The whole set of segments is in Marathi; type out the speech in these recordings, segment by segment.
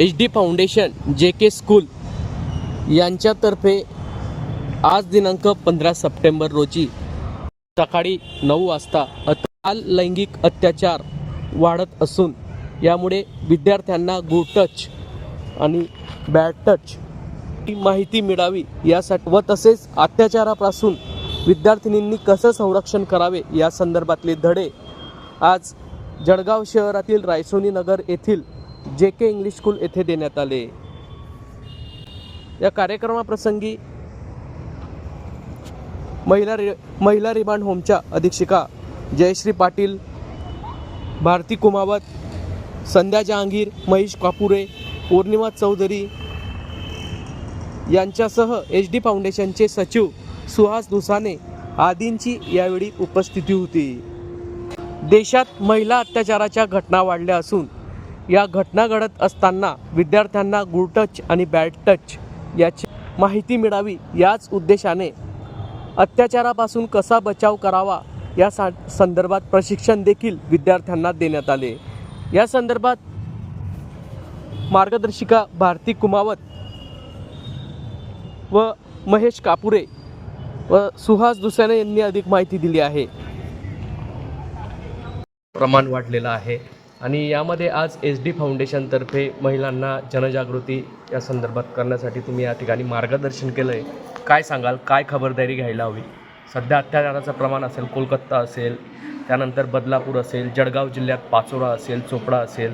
एच डी फाउंडेशन जे के स्कूल यांच्यातर्फे आज दिनांक पंधरा सप्टेंबर रोजी सकाळी नऊ वाजता बाल लैंगिक अत्याचार वाढत असून यामुळे विद्यार्थ्यांना गुड टच आणि बॅड टच ही माहिती मिळावी यासाठी व तसेच अत्याचारापासून विद्यार्थिनींनी कसं संरक्षण करावे या संदर्भातले धडे आज जळगाव शहरातील रायसोनी नगर येथील जे के इंग्लिश स्कूल येथे देण्यात आले. या कार्यक्रमाप्रसंगी महिला रि महिला रिमांड होमच्या अधीक्षिका जयश्री पाटील भारती कुमावत संध्या जहांगीर महेश कापुरे पौर्णिमा चौधरी यांच्यासह एच डी फाउंडेशनचे सचिव सुहास दुसाने आदींची यावेळी उपस्थिती होती. देशात महिला अत्याचाराच्या घटना वाढल्या असून या घटना घडत असताना विद्यार्थ्यांना गुड टच आणि बॅड टच याची माहिती मिळावी याच उद्देशाने अत्याचारापासून कसा बचाव करावा या सा संदर्भात प्रशिक्षण देखील विद्यार्थ्यांना देण्यात आले. या संदर्भात मार्गदर्शिका भारती कुमावत व महेश कापुरे व सुहास दुसाने यांनी अधिक माहिती दिली आहे. प्रमाण वाढलेलं आहे. आणि यामध्ये आज एस डी फाउंडेशनतर्फे महिलांना जनजागृती या संदर्भात करण्यासाठी तुम्ही या ठिकाणी मार्गदर्शन केलं आहे काय सांगाल? काय खबरदारी घ्यायला हवी? सध्या अत्याचाराचं प्रमाण असेल कोलकाता असेल त्यानंतर बदलापूर असेल जळगाव जिल्ह्यात पाचोरा असेल चोपडा असेल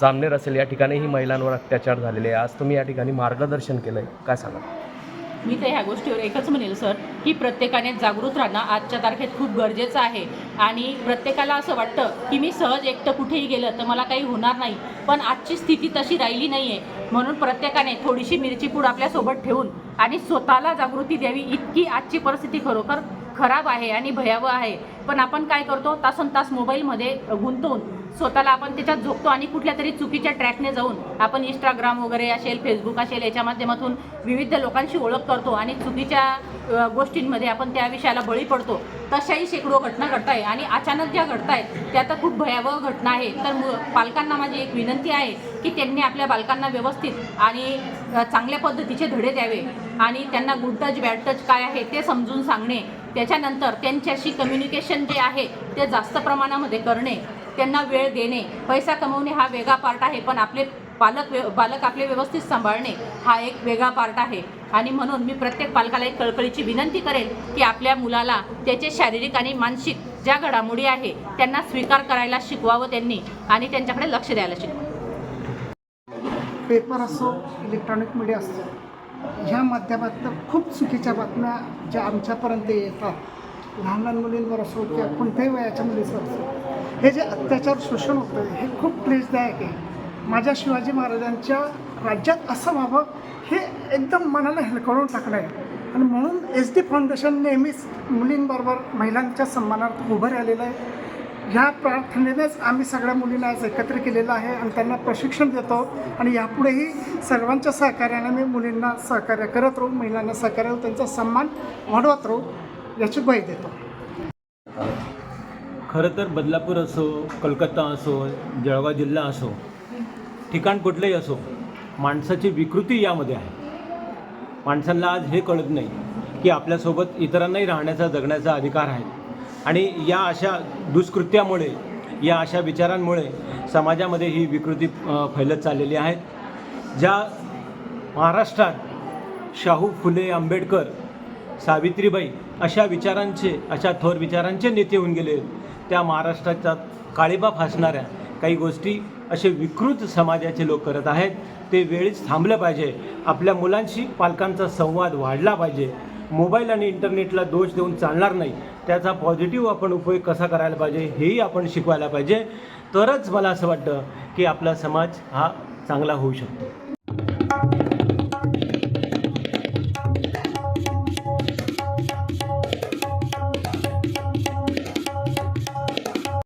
जामनेर असेल या ठिकाणीही महिलांवर अत्याचार झालेले आहे. आज तुम्ही या ठिकाणी मार्गदर्शन केलं आहे काय सांगाल? मी तर ह्या गोष्टीवर एकच म्हणेल सर की प्रत्येकाने जागृत राहणं आजच्या तारखेत खूप गरजेचं आहे. आणि प्रत्येकाला असं वाटतं की मी सहज एकटं कुठेही गेलं तर मला काही होणार नाही. पण आजची स्थिती तशी राहिली नाही आहे म्हणून प्रत्येकाने थोडीशी मिरची पूड आपल्यासोबत ठेवून आणि स्वतःला जागृती द्यावी. इतकी आजची परिस्थिती खरोखर खराब आहे आणि भयावह आहे. पण आपण काय करतो? तासन तास मोबाईलमध्ये गुंतवून स्वतःला आपण त्याच्यात झोपतो आणि कुठल्या तरी चुकीच्या ट्रॅकने जाऊन आपण इंस्टाग्राम वगैरे असेल फेसबुक असेल याच्या माध्यमातून विविध लोकांशी ओळख करतो आणि चुकीच्या गोष्टींमध्ये आपण त्या विषयाला बळी पडतो. तशाही शेकडो घटना घडत आहे आणि अचानक ज्या घडत आहेत त्या तर खूप भयावह घटना आहे. तर मु पालकांना माझी एक विनंती आहे की त्यांनी आपल्या बालकांना व्यवस्थित आणि चांगल्या पद्धतीचे धडे द्यावे आणि त्यांना गुड टच बॅड टच काय आहे ते समजून सांगणे. त्याच्यानंतर त्यांच्याशी कम्युनिकेशन जे आहे ते जास्त प्रमाणामध्ये करणे. त्यांना वेळ देणे पैसा कमवणे हा वेगळा पार्ट आहे पण आपले पालक वे बालक आपले व्यवस्थित सांभाळणे हा एक वेगळा पार्ट आहे. आणि म्हणून मी प्रत्येक पालकाला एक कळकळीची विनंती करेल की आपल्या मुलाला त्याचे शारीरिक आणि मानसिक ज्या घडामोडी आहे त्यांना स्वीकार करायला शिकवावं त्यांनी आणि त्यांच्याकडे लक्ष द्यायला शिकवावं. पेपर असो इलेक्ट्रॉनिक मीडिया असो ह्या माध्यमातून खूप चुकीच्या बातम्या ज्या आमच्यापर्यंत येतात. लहान लहान मुलींवर असो किंवा कोणत्याही वयाच्या मुलीचं असो. हे जे अत्याचार शोषण होतं हे खूप क्लेशदायक आहे. माझ्या शिवाजी महाराजांच्या राज्यात असं व्हावं हे एकदम मनाला हेलकळून टाकलं आहे आणि म्हणून एस डी फाउंडेशन नेहमीच मुलींबरोबर महिलांच्या सन्मानार्थ उभं राहिलेलं आहे. ह्या प्रार्थनेनेच आम्ही सगळ्या मुलींना आज एकत्र केलेलं आहे आणि त्यांना प्रशिक्षण देतो. आणि यापुढेही सर्वांच्या सहकार्याने मी मुलींना सहकार्य करत राहू महिलांना सहकार्य त्यांचा सन्मान वाढवत राहू याची ग्वाही देतो. खरं तर बदलापूर असो कलकत्ता असो जळगाव जिल्हा असो ठिकाण कुठलंही असो माणसाची विकृती यामध्ये आहे. माणसांना आज हे कळत नाही की आपल्यासोबत इतरांनाही राहण्याचा जगण्याचा अधिकार आहे. आणि या अशा दुष्कृत्यामुळे या अशा विचारांमुळे समाजामध्ये ही विकृती फैलत चाललेली आहे. ज्या महाराष्ट्रात शाहू फुले आंबेडकर सावित्रीबाई अशा विचारांचे अशा थोर विचारांचे नेते होऊन गेले. त्या महाराष्ट्राच्या काळीबा फासणाऱ्या काही गोष्टी असे विकृत समाजाचे लोक करत आहेत. ते वेळीच थांबलं पाहिजे. आपल्या मुलांशी पालकांचा संवाद वाढला पाहिजे. मोबाईल आणि इंटरनेटला दोष देऊन चालणार नाही. त्याचा पॉझिटिव्ह आपण उपयोग कसा करायला पाहिजे हेही आपण शिकवायला पाहिजे. तरच मला असं वाटतं की आपला समाज हा चांगला होऊ शकतो.